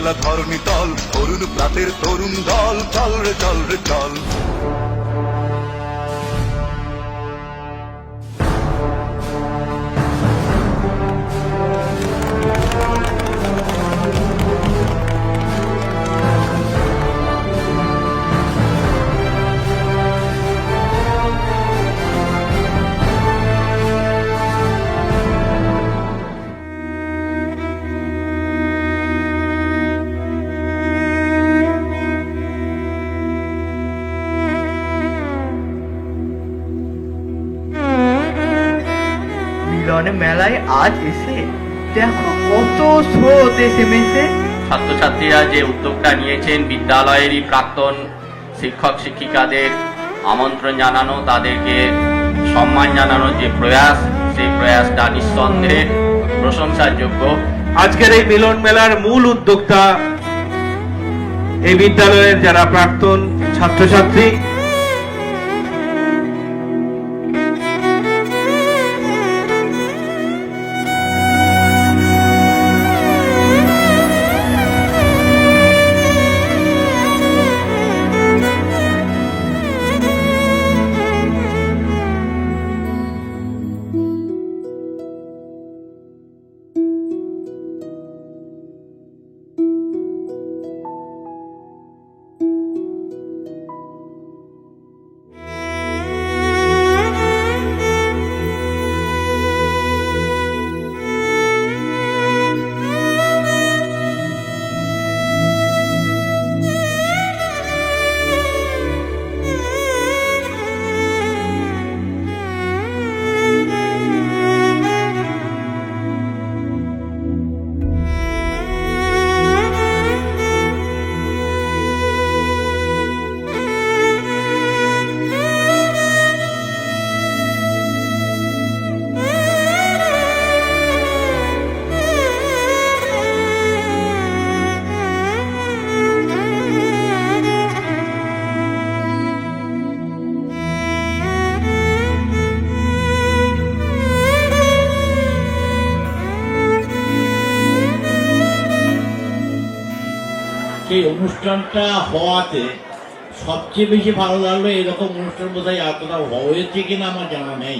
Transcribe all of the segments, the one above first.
ধরণী তল তরুণ প্রাতের তরুণ দল। চল রে চল রে চল মেলায় আজ এসে দেখো কত স্রোত এসে মেশে। ছাত্রছাত্রীরা যে উদ্যোগটা নিয়েছেন বিদ্যালয়েরই প্রাক্তন শিক্ষক শিক্ষিকাদের আমন্ত্রণ জানানো তাদেরকে সম্মান জানানোর যে প্রয়াস সেই প্রয়াসটা নিঃসন্দেহে প্রশংসার যোগ্য আজকের এই মিলন মেলার মূল উদ্যোক্তা এই বিদ্যালয়ের যারা প্রাক্তন ছাত্রছাত্রী সেই অনুষ্ঠানটা হওয়াতে সবচেয়ে বেশি ভালো লাগল এরকম অনুষ্ঠান বোধহয় আর কোথাও হয়েছে কিনা আমার জানা নেই।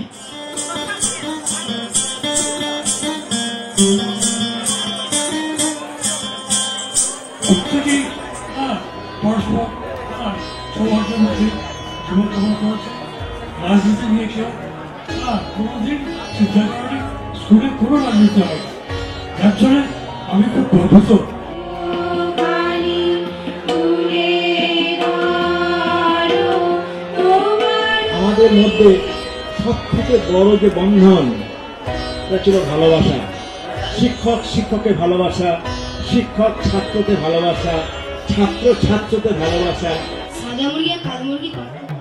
প্রত্যেকেই হ্যাঁ, পরস্পর হ্যাঁ, সৌহার্দ্যের মধ্যে রাজনীতি নিয়ে হ্যাঁ, কোনোদিন চিন্তা করেনি স্কুলে কোনো রাজনীতি হয়। যার আমি খুব গর্বিত। আমাদের মধ্যে সব থেকে বড় যে বন্ধন সেটা ছিল ভালোবাসা। শিক্ষক শিক্ষকের ভালোবাসা শিক্ষক ছাত্রকে ভালোবাসা ছাত্র ছাত্রকে ভালোবাসা। সাদা মুরগি আর কালো মুরগি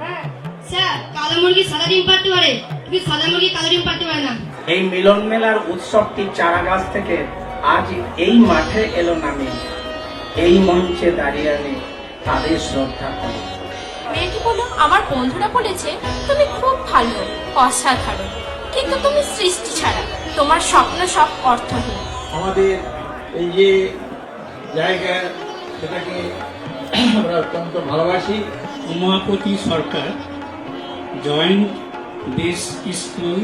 হ্যাঁ। স্যার কালো মুরগি সাদা ডিম পারতে পারে কিন্তু সাদা মুরগি কালো ডিম পারতে পারে না। এই মিলন মেলার উৎসবটি চারা গাছ থেকে আজ এই মাঠে এলো নামে। এই মঞ্চে দাঁড়িয়ে আমি তাদের শ্রদ্ধা করি। মেয়েটি বলল আমার বন্ধুরা বলেছে তুমি খুব ভালো অসাধারণ। কিন্তু তুমি সৃষ্টি ছাড়া তোমার স্বপ্ন সব অর্থহীন। আমাদের এই যে জায়গা সেটাকে আমরা অত্যন্ত ভালোবাসি। Umapati Sarkar joint base school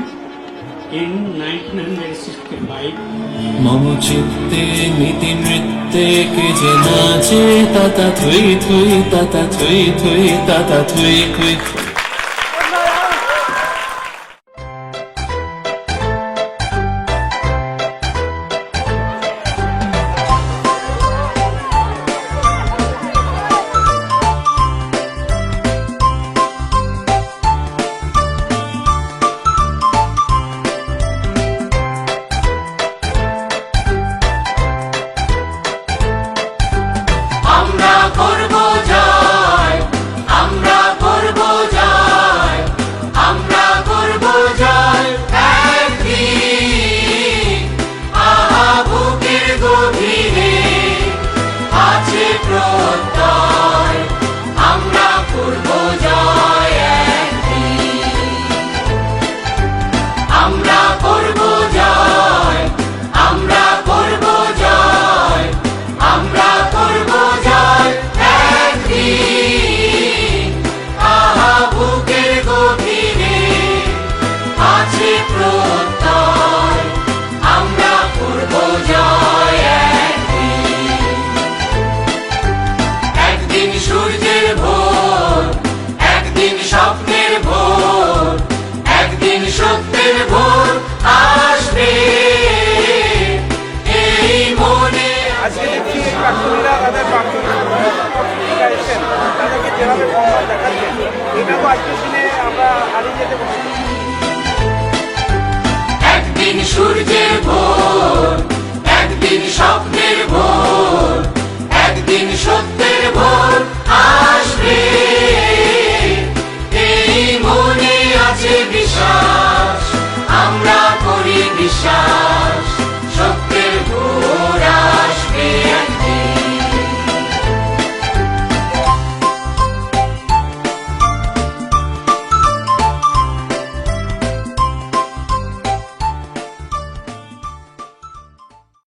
মম চিত্তে নীতি নৃত্যে কে যে নাচে তাতা থুই থুই তাতা থুই থুই তাতা থুই থুই। আমরা করব